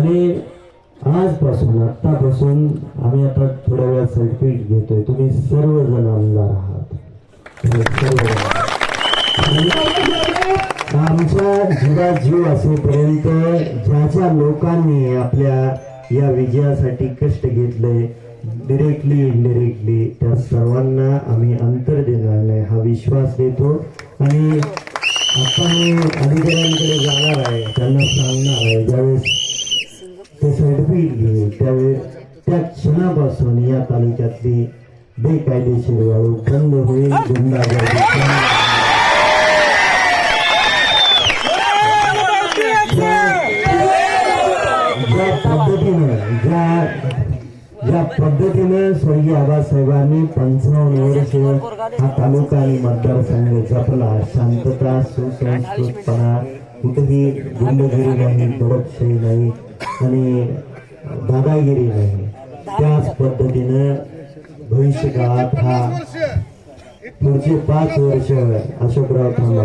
आणि आजपासून आत्तापासून आम्ही आता थोड्या वेळात सर्टिफिकेट घेतोय. तुम्ही सर्वजण आमदार आहात. आमच्या जीवा जीव असेपर्यंत ज्या ज्या लोकांनी आपल्या या विजयासाठी कष्ट घेतले डिरेक्टली इनडिरेक्टली त्या सर्वांना आम्ही अंतर देणार नाही हा विश्वास देतो. आणि आता मी अधिकाऱ्यांकडे जाणार आहे त्यांना सांगणार आहे. ज्यावेळेस ते सर्टिफिकेट घेईल त्यावेळी त्या क्षणापासून या तालुक्यातली बेकायदेशीर वाळू बंद होईल गुंडागर्दी ज्या पद्धतीने स्वर्गीय आबासाहेबांनी पंचावन्न वर्ष हा तालुका आणि मतदारसंघ जपला शांतता सुसंस्कृतपणा कुठेही गुंडगिरी नाही दडपशाही नाही आणि दादागिरी नाही त्याच पद्धतीनं भविष्यकाळात हा पुढचे पाच वर्ष अशोकराव थांबा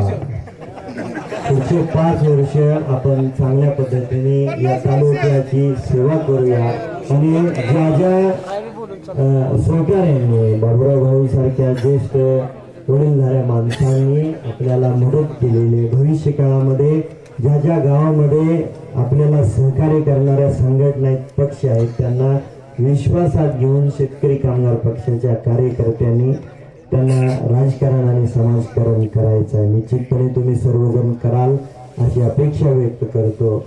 पुढचे पाच वर्ष आपण चांगल्या पद्धतीने या तालुक्याची सेवा करूया आणि ज्या ज्या अ, सहकार्यांनी बाबुराव भाऊ सारख्या ज्येष्ठ वडीलधाऱ्या माणसांनी आपल्याला मदत केलेली आहे. भविष्य काळामध्ये ज्या ज्या गावामध्ये आपल्याला सहकार्य करणाऱ्या संघटना आहेत, पक्ष आहेत त्यांना विश्वासात घेऊन शेतकरी कामगार पक्षाच्या कार्यकर्त्यांनी त्यांना राजकारण आणि समाजकारण करायचं आहे. निश्चितपणे तुम्ही सर्वजण कराल अशी अपेक्षा व्यक्त करतो.